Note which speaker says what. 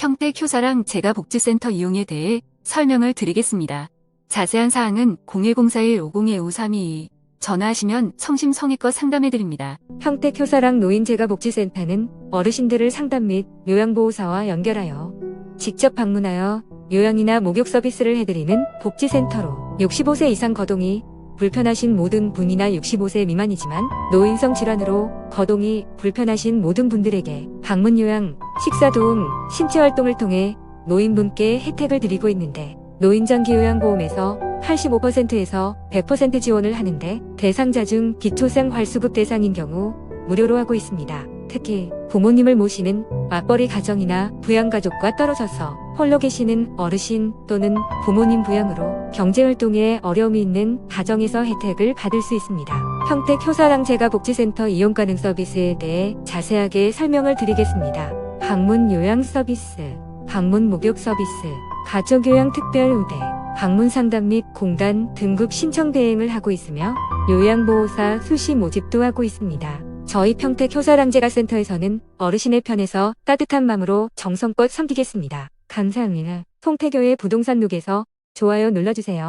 Speaker 1: 평택 효사랑 재가복지센터 이용에 대해 설명을 드리겠습니다. 자세한 사항은 0104-150-5322 전화하시면 성심성의껏 상담해드립니다.
Speaker 2: 평택 효사랑 노인재가복지센터는 어르신들을 상담 및 요양보호사와 연결하여 직접 방문하여 요양이나 목욕 서비스를 해드리는 복지센터로 65세 이상 거동이 불편하신 모든 분이나 65세 미만이지만 노인성 질환으로 거동이 불편하신 모든 분들에게 방문 요양, 식사 도움, 신체 활동을 통해 노인분께 혜택을 드리고 있는데 노인장기 요양보험에서 85%에서 100% 지원을 하는데 대상자 중 기초생 활수급 대상인 경우 무료로 하고 있습니다. 특히 부모님을 모시는 맞벌이 가정이나 부양가족과 떨어져서 홀로 계시는 어르신 또는 부모님 부양으로 경제활동에 어려움이 있는 가정에서 혜택을 받을 수 있습니다. 평택 효사랑 재가복지센터 이용 가능 서비스에 대해 자세하게 설명을 드리겠습니다. 방문 요양 서비스, 방문 목욕 서비스, 가족요양 특별 우대, 방문 상담 및 공단 등급 신청 대행을 하고 있으며 요양보호사 수시 모집도 하고 있습니다. 저희 평택 효사랑제가센터에서는 어르신의 편에서 따뜻한 마음으로 정성껏 섬기겠습니다. 감사합니다. 송태교의 부동산 룩에서 좋아요 눌러주세요.